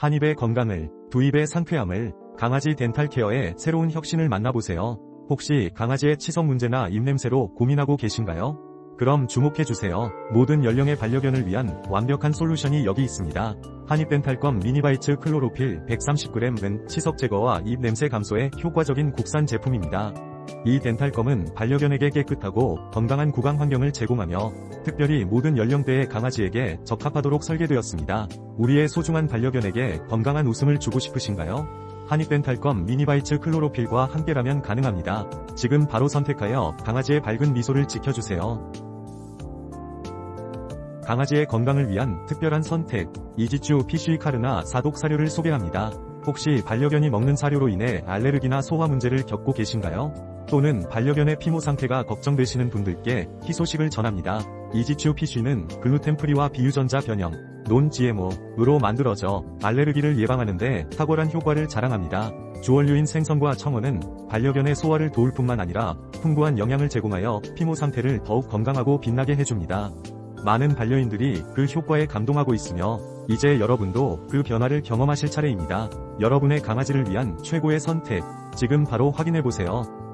한 입의 건강을, 두 입의 상쾌함을, 강아지 덴탈 케어의 새로운 혁신을 만나보세요. 혹시 강아지의 치석 문제나 입냄새로 고민하고 계신가요? 그럼 주목해주세요. 모든 연령의 반려견을 위한 완벽한 솔루션이 여기 있습니다. 한입덴탈검 미니바이츠 클로로필 130g은 치석 제거와 입 냄새 감소에 효과적인 국산 제품입니다. 이 덴탈검은 반려견에게 깨끗하고 건강한 구강 환경을 제공하며 특별히 모든 연령대의 강아지에게 적합하도록 설계되었습니다. 우리의 소중한 반려견에게 건강한 웃음을 주고 싶으신가요? 한입덴탈검 미니바이츠 클로로필과 함께라면 가능합니다. 지금 바로 선택하여 강아지의 밝은 미소를 지켜주세요. 강아지의 건강을 위한 특별한 선택, 이지추 피쉬 카르나 사독 사료를 소개합니다. 혹시 반려견이 먹는 사료로 인해 알레르기나 소화 문제를 겪고 계신가요? 또는 반려견의 피모 상태가 걱정되시는 분들께 희소식을 전합니다. 이지추 피쉬는 글루텐 프리와 비유전자 변형, 논 GMO로 만들어져 알레르기를 예방하는데 탁월한 효과를 자랑합니다. 주원료인 생선과 청어는 반려견의 소화를 도울 뿐만 아니라 풍부한 영양을 제공하여 피모 상태를 더욱 건강하고 빛나게 해줍니다. 많은 반려인들이 그 효과에 감동하고 있으며 이제 여러분도 그 변화를 경험하실 차례입니다. 여러분의 강아지를 위한 최고의 선택, 지금 바로 확인해보세요.